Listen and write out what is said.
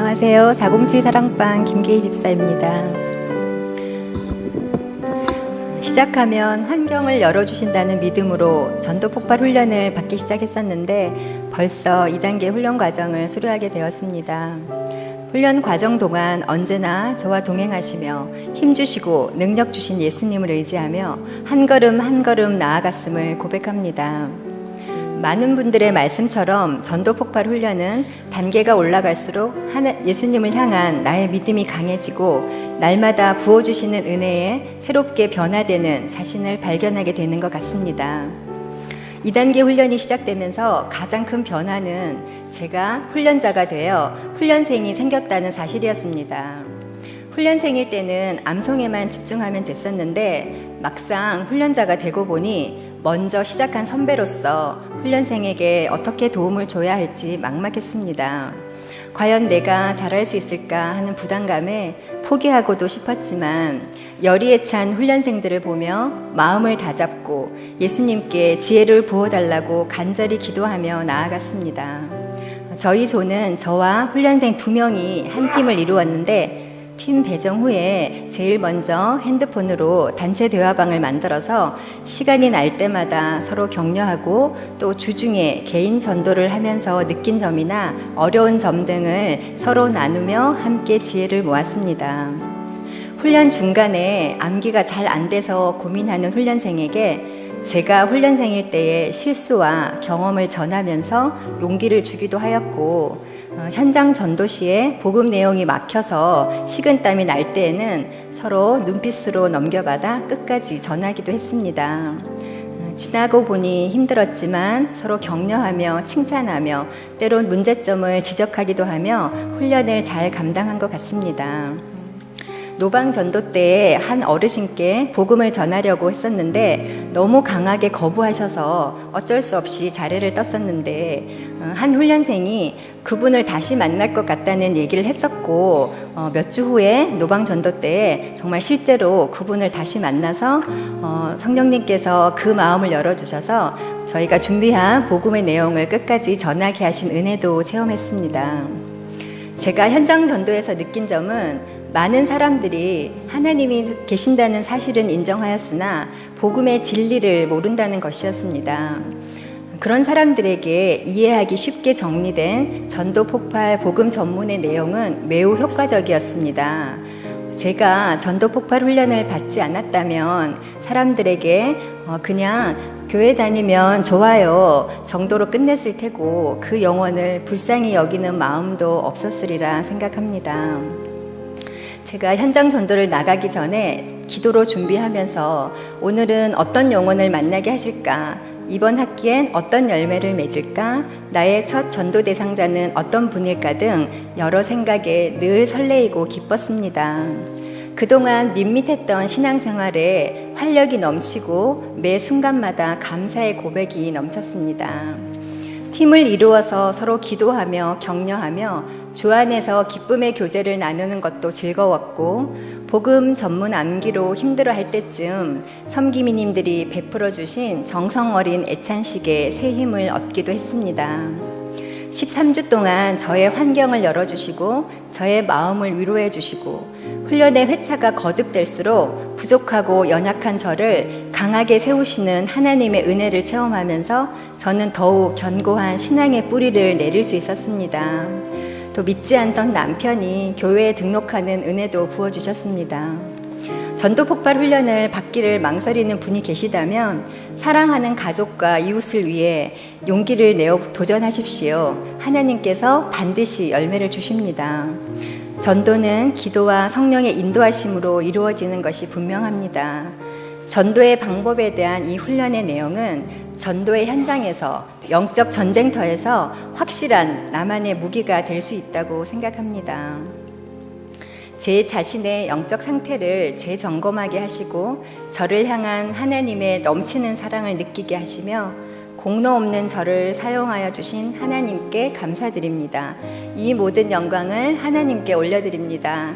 안녕하세요. 407 사랑방 김계희 집사입니다. 시작하면 환경을 열어주신다는 믿음으로 전도 폭발 훈련을 받기 시작했었는데 벌써 2단계 훈련 과정을 수료하게 되었습니다. 훈련 과정 동안 언제나 저와 동행하시며 힘주시고 능력 주신 예수님을 의지하며 한 걸음 한 걸음 나아갔음을 고백합니다. 많은 분들의 말씀처럼 전도 폭발 훈련은 단계가 올라갈수록 하나, 예수님을 향한 나의 믿음이 강해지고 날마다 부어주시는 은혜에 새롭게 변화되는 자신을 발견하게 되는 것 같습니다. 2단계 훈련이 시작되면서 가장 큰 변화는 제가 훈련자가 되어 훈련생이 생겼다는 사실이었습니다. 훈련생일 때는 암송에만 집중하면 됐었는데 막상 훈련자가 되고 보니 먼저 시작한 선배로서 훈련생에게 어떻게 도움을 줘야 할지 막막했습니다. 과연 내가 잘할 수 있을까 하는 부담감에 포기하고도 싶었지만 열의에 찬 훈련생들을 보며 마음을 다잡고 예수님께 지혜를 부어달라고 간절히 기도하며 나아갔습니다. 저희 조는 저와 훈련생 두 명이 한 팀을 이루었는데 팀 배정 후에 제일 먼저 핸드폰으로 단체 대화방을 만들어서 시간이 날 때마다 서로 격려하고 또 주중에 개인 전도를 하면서 느낀 점이나 어려운 점 등을 서로 나누며 함께 지혜를 모았습니다. 훈련 중간에 암기가 잘 안 돼서 고민하는 훈련생에게 제가 훈련생일 때의 실수와 경험을 전하면서 용기를 주기도 하였고 어, 현장 전도 시에 복음 내용이 막혀서 식은땀이 날 때에는 서로 눈빛으로 넘겨받아 끝까지 전하기도 했습니다. 어, 지나고 보니 힘들었지만 서로 격려하며 칭찬하며 때론 문제점을 지적하기도 하며 훈련을 잘 감당한 것 같습니다. 노방 전도 때한 어르신께 복음을 전하려고 했었는데 너무 강하게 거부하셔서 어쩔 수 없이 자리를 떴었는데 어, 한 훈련생이 그분을 다시 만날 것 같다는 얘기를 했었고 어, 몇 주 후에 노방 전도 때 정말 실제로 그분을 다시 만나서 어, 성령님께서 그 마음을 열어주셔서 저희가 준비한 복음의 내용을 끝까지 전하게 하신 은혜도 체험했습니다. 제가 현장 전도에서 느낀 점은 많은 사람들이 하나님이 계신다는 사실은 인정하였으나 복음의 진리를 모른다는 것이었습니다. 그런 사람들에게 이해하기 쉽게 정리된 전도 폭발 복음 전문의 내용은 매우 효과적이었습니다. 제가 전도 폭발 훈련을 받지 않았다면 사람들에게 어, 그냥 교회 다니면 좋아요 정도로 끝냈을 테고 그 영혼을 불쌍히 여기는 마음도 없었으리라 생각합니다. 제가 현장 전도를 나가기 전에 기도로 준비하면서 오늘은 어떤 영혼을 만나게 하실까? 이번 학기엔 어떤 열매를 맺을까? 나의 첫 전도 대상자는 어떤 분일까 등 여러 생각에 늘 설레이고 기뻤습니다. 그동안 밋밋했던 신앙생활에 활력이 넘치고 매 순간마다 감사의 고백이 넘쳤습니다. 팀을 이루어서 서로 기도하며 격려하며 주 안에서 기쁨의 교제를 나누는 것도 즐거웠고 복음 전문 암기로 힘들어 할 때쯤 섬기미님들이 베풀어 주신 정성 어린 애찬식에 새 힘을 얻기도 했습니다. 13주 동안 저의 환경을 열어주시고 저의 마음을 위로해 주시고 훈련의 회차가 거듭될수록 부족하고 연약한 저를 강하게 세우시는 하나님의 은혜를 체험하면서 저는 더욱 견고한 신앙의 뿌리를 내릴 수 있었습니다. 또 믿지 않던 남편이 교회에 등록하는 은혜도 부어주셨습니다. 전도 폭발 훈련을 받기를 망설이는 분이 계시다면 사랑하는 가족과 이웃을 위해 용기를 내어 도전하십시오. 하나님께서 반드시 열매를 주십니다. 전도는 기도와 성령의 인도하심으로 이루어지는 것이 분명합니다. 전도의 방법에 대한 이 훈련의 내용은 전도의 현장에서 영적 전쟁터에서 확실한 나만의 무기가 될 수 있다고 생각합니다. 제 자신의 영적 상태를 재점검하게 하시고 저를 향한 하나님의 넘치는 사랑을 느끼게 하시며 공로 없는 저를 사용하여 주신 하나님께 감사드립니다. 이 모든 영광을 하나님께 올려드립니다.